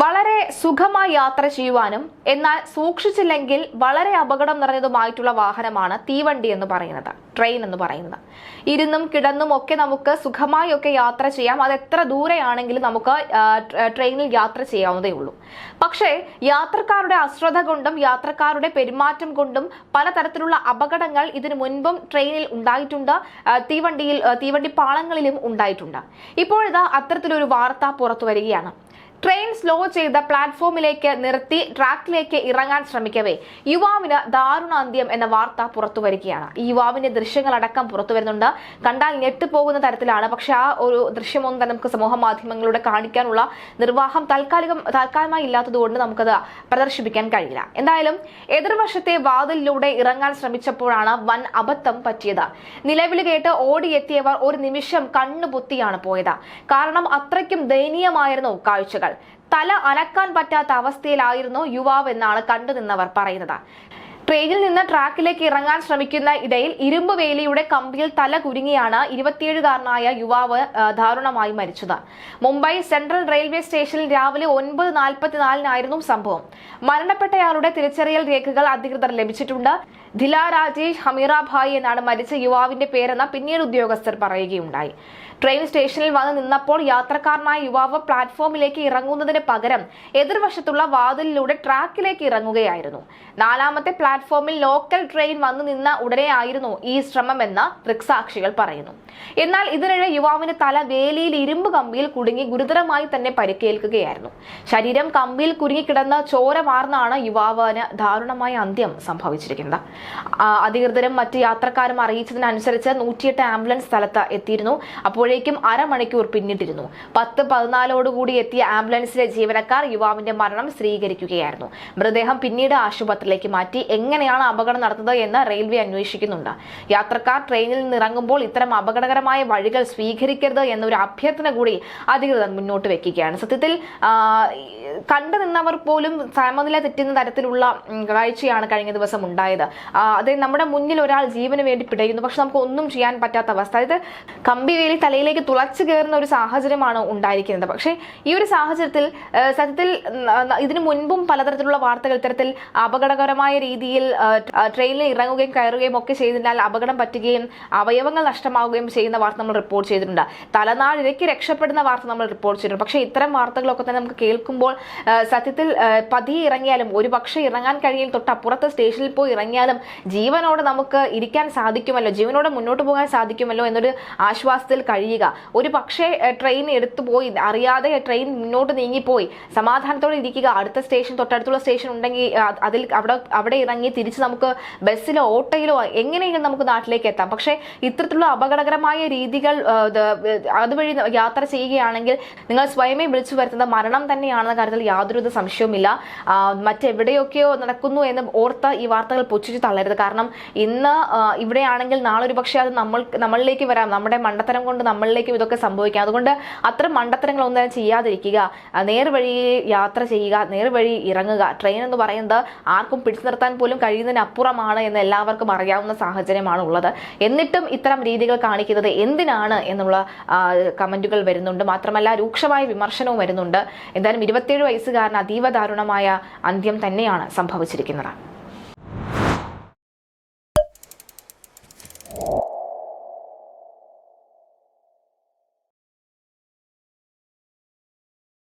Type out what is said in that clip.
വളരെ സുഖമായി യാത്ര ചെയ്യുവാനും എന്നാൽ സൂക്ഷിച്ചില്ലെങ്കിൽ വളരെ അപകടം നിറഞ്ഞതുമായിട്ടുള്ള വാഹനമാണ് തീവണ്ടി എന്ന് പറയുന്നത് ട്രെയിൻ എന്ന് പറയുന്നത്. ഇരുന്നും കിടന്നും ഒക്കെ നമുക്ക് സുഖമായി ഒക്കെ യാത്ര ചെയ്യാം. അത് എത്ര ദൂരെയാണെങ്കിലും നമുക്ക് ട്രെയിനിൽ യാത്ര ചെയ്യാവുന്നതേ ഉള്ളൂ. പക്ഷേ യാത്രക്കാരുടെ അശ്രദ്ധ കൊണ്ടും യാത്രക്കാരുടെ പെരുമാറ്റം കൊണ്ടും പലതരത്തിലുള്ള അപകടങ്ങൾ ഇതിനു മുൻപും ട്രെയിനിൽ ഉണ്ടായിട്ടുണ്ട് തീവണ്ടിയിൽ തീവണ്ടി പാളങ്ങളിലും ഉണ്ടായിട്ടുണ്ട്. ഇപ്പോഴിതാ അത്തരത്തിലൊരു വാർത്ത പുറത്തു വരികയാണ്. ട്രെയിൻ സ്ലോ ചെയ്ത പ്ലാറ്റ്ഫോമിലേക്ക് നിർത്തി ട്രാക്കിലേക്ക് ഇറങ്ങാൻ ശ്രമിക്കവേ. യുവാവിന് ദാരുണാന്ത്യം എന്ന വാർത്ത പുറത്തു വരികയാണ് ഈ യുവാവിന്റെ ദൃശ്യങ്ങളടക്കം പുറത്തു വരുന്നുണ്ട് കണ്ടാൽ ഞെട്ടിപ്പോകുന്ന തരത്തിലാണ്. പക്ഷെ ആ ഒരു ദൃശ്യമൊന്നും തന്നെ നമുക്ക് സമൂഹ മാധ്യമങ്ങളിലൂടെ കാണിക്കാനുള്ള നിർവാഹം താൽക്കാലികം താൽക്കാലികമായി ഇല്ലാത്തതുകൊണ്ട് നമുക്കത് പ്രദർശിപ്പിക്കാൻ കഴിയില്ല. എന്തായാലും എതിർവശത്തെ വാതിലിലൂടെ ഇറങ്ങാൻ ശ്രമിച്ചപ്പോഴാണ് വൻ അബദ്ധം പറ്റിയത്. നിലവിൽ കേട്ട് ഓടിയെത്തിയവർ ഒരു നിമിഷം കണ്ണുപൊത്തിയാണ് പോയത്. കാരണം അത്രയ്ക്കും ദയനീയമായിരുന്നു കാഴ്ചകൾ. തല അനക്കാൻ പറ്റാത്ത അവസ്ഥയിലായിരുന്നു യുവാവ് എന്നാണ് കണ്ടുനിന്നവർ പറയുന്നത്. ട്രെയിനിൽ നിന്ന് ട്രാക്കിലേക്ക് ഇറങ്ങാൻ ശ്രമിക്കുന്ന ഇടയിൽ ഇരുമ്പ് വേലിയുടെ കമ്പിയിൽ തല കുരുങ്ങിയാണ് ഇരുപത്തിയേഴുകാരനായ യുവാവ് ദാരുണമായി മരിച്ചത്. മുംബൈ സെൻട്രൽ റെയിൽവേ സ്റ്റേഷനിൽ രാവിലെ ഒൻപത് നാൽപ്പത്തിനാലിനായിരുന്നു സംഭവം. മരണപ്പെട്ടയാളുടെ തിരിച്ചറിയൽ രേഖകൾ അധികൃതർ ലഭിച്ചിട്ടുണ്ട്. ധില രാജേഷ് ഹമീറാഭായ് എന്നാണ് മരിച്ച യുവാവിന്റെ പേരെന്ന് പിന്നീട് ഉദ്യോഗസ്ഥർ പറയുകയുണ്ടായി. ട്രെയിൻ സ്റ്റേഷനിൽ വന്ന് നിന്നപ്പോൾ യാത്രക്കാരനായ യുവാവ് പ്ലാറ്റ്ഫോമിലേക്ക് ഇറങ്ങുന്നതിന് പകരം എതിർവശത്തുള്ള വാതിലിലൂടെ ട്രാക്കിലേക്ക് ഇറങ്ങുകയായിരുന്നു. നാലാമത്തെ പ്ലാറ്റ്ഫോമിൽ ലോക്കൽ ട്രെയിൻ വന്നു നിന്ന ഉടനെയായിരുന്നു ഈ ശ്രമമെന്ന് ദൃക്സാക്ഷികൾ പറയുന്നു. എന്നാൽ ഇതിനിടെ യുവാവിന് തല വേലിയിൽ ഇരുമ്പ് കമ്പിയിൽ കുടുങ്ങി ഗുരുതരമായി തന്നെ പരിക്കേൽക്കുകയായിരുന്നു. ശരീരം കമ്പിയിൽ കുരുങ്ങിക്കിടന്ന് ചോര വാർന്നാണ് യുവാവിന് ദാരുണമായ അന്ത്യം സംഭവിച്ചിരിക്കുന്നത്. അധികൃതരും മറ്റ് യാത്രക്കാരും അറിയിച്ചതിനനുസരിച്ച് നൂറ്റിയെട്ട് ആംബുലൻസ് സ്ഥലത്ത് എത്തിയിരുന്നു. അപ്പോഴേക്കും അരമണിക്കൂർ പിന്നിട്ടിരുന്നു. പത്ത് പതിനാലോടുകൂടി എത്തിയ ആംബുലൻസിലെ ജീവനക്കാർ യുവാവിന്റെ മരണം സ്ഥിരീകരിക്കുകയായിരുന്നു. മൃതദേഹം പിന്നീട് ആശുപത്രിയിലേക്ക് മാറ്റി. എങ്ങനെയാണ് അപകടം നടത്തുന്നത് എന്ന് റെയിൽവേ അന്വേഷിക്കുന്നുണ്ട്. യാത്രക്കാർ ട്രെയിനിൽ നിന്ന് ഇറങ്ങുമ്പോൾ ഇത്തരം അപകടകരമായ വഴികൾ സ്വീകരിക്കരുത് എന്നൊരു അഭ്യർത്ഥന കൂടി അധികൃതർ മുന്നോട്ട് വെക്കുകയാണ്. സത്യത്തിൽ കണ്ടു നിന്നവർ പോലും സമനില തെറ്റുന്ന തരത്തിലുള്ള കാഴ്ചയാണ് കഴിഞ്ഞ ദിവസം ഉണ്ടായത്. അത് നമ്മുടെ മുന്നിൽ ഒരാൾ ജീവന് വേണ്ടി പിടയുന്നു. പക്ഷെ നമുക്ക് ഒന്നും ചെയ്യാൻ പറ്റാത്ത അവസ്ഥ. അതായത് കമ്പിവേലി തലയിലേക്ക് തുളച്ചു കയറുന്ന ഒരു സാഹചര്യമാണ് ഉണ്ടായിരിക്കുന്നത്. പക്ഷേ ഈ ഒരു സാഹചര്യത്തിൽ സത്യത്തിൽ ഇതിനു മുൻപും പലതരത്തിലുള്ള വാർത്തകൾ ഇത്തരത്തിൽ അപകടകരമായ രീതിയിൽ ആ, ട്രെയിനിൽ ഇറങ്ങുകയും കയറുകയും ഒക്കെ ചെയ്തതിനാൽ അപകടം പറ്റുകയും അവയവങ്ങൾ നഷ്ടമാവുകയും ചെയ്യുന്ന വാർത്ത നമ്മൾ റിപ്പോർട്ട് ചെയ്തിട്ടുണ്ട്. തലനാടിലേക്ക് രക്ഷപ്പെടുന്ന വാർത്ത നമ്മൾ റിപ്പോർട്ട് ചെയ്തിട്ടുണ്ട്. പക്ഷേ ഇത്തരം വാർത്തകളൊക്കെ തന്നെ നമുക്ക് കേൾക്കുമ്പോൾ സത്യത്തിൽ പതി പതിയെ ഇറങ്ങിയാലും ഒരു പക്ഷേ ഇറങ്ങാൻ കഴിയും തൊട്ടപ്പുറത്ത് സ്റ്റേഷനിൽ പോയി ഇറങ്ങിയാലും ജീവനോട് നമുക്ക് ഇരിക്കാൻ സാധിക്കുമല്ലോ. ജീവനോട് മുന്നോട്ട് പോകാൻ സാധിക്കുമല്ലോ എന്നൊരു ആശ്വാസത്തിൽ കഴിയുക. ഒരു പക്ഷേ ട്രെയിൻ എടുത്തു പോയി അറിയാതെ ട്രെയിൻ മുന്നോട്ട് നീങ്ങിപ്പോയി സമാധാനത്തോടെ ഇരിക്കുക. അടുത്ത സ്റ്റേഷൻ തൊട്ടടുത്തുള്ള സ്റ്റേഷൻ ഉണ്ടെങ്കിൽ അതിൽ അവിടെ അവിടെ ഇറങ്ങി തിരിച്ച് നമുക്ക് ബസ്സിലോ ഓട്ടോയിലോ എങ്ങനെയെങ്കിലും നമുക്ക് നാട്ടിലേക്ക് എത്താം. പക്ഷേ ഇത്തരത്തിലുള്ള അപകടകരമായ രീതികൾ അതുവഴി യാത്ര ചെയ്യുകയാണെങ്കിൽ നിങ്ങൾ സ്വയമേ വിളിച്ചു വരുത്തുന്ന മരണം തന്നെയാണെന്ന കാര്യത്തിൽ യാതൊരുവിധ സംശയവുമില്ല. മറ്റെവിടെയൊക്കെയോ നടക്കുന്നു എന്ന് ഓർത്ത് ഈ വാർത്തകൾ പൊച്ചിച്ച് തള്ളരുത്. കാരണം ഇന്ന് ഇവിടെയാണെങ്കിൽ നാളെ ഒരു പക്ഷേ അത് നമ്മൾ നമ്മളിലേക്ക് വരാം. നമ്മുടെ മണ്ടത്തരം കൊണ്ട് നമ്മളിലേക്കും ഇതൊക്കെ സംഭവിക്കാം. അതുകൊണ്ട് അത്തരം മണ്ടത്തരങ്ങളൊന്നും തന്നെ ചെയ്യാതിരിക്കുക. നേർവഴി യാത്ര ചെയ്യുക നേർവഴി ഇറങ്ങുക. ട്രെയിൻ എന്ന് പറയുന്നത് ആർക്കും പിടിച്ചു നിർത്താൻ പോലും കഴിയുന്നതിനപ്പുറമാണ് എന്ന് എല്ലാവർക്കും അറിയാവുന്ന സാഹചര്യമാണ് ഉള്ളത്. എന്നിട്ടും ഇത്തരം രീതികൾ കാണിക്കുന്നത് എന്തിനാണ് എന്നുള്ള കമന്റുകൾ വരുന്നുണ്ട്. മാത്രമല്ല രൂക്ഷമായ വിമർശനവും വരുന്നുണ്ട്. എന്തായാലും ഇരുപത്തിയേഴ് വയസ്സുകാരന് അതീവ ദാരുണമായ അന്ത്യം തന്നെയാണ് സംഭവിച്ചിരിക്കുന്നത്.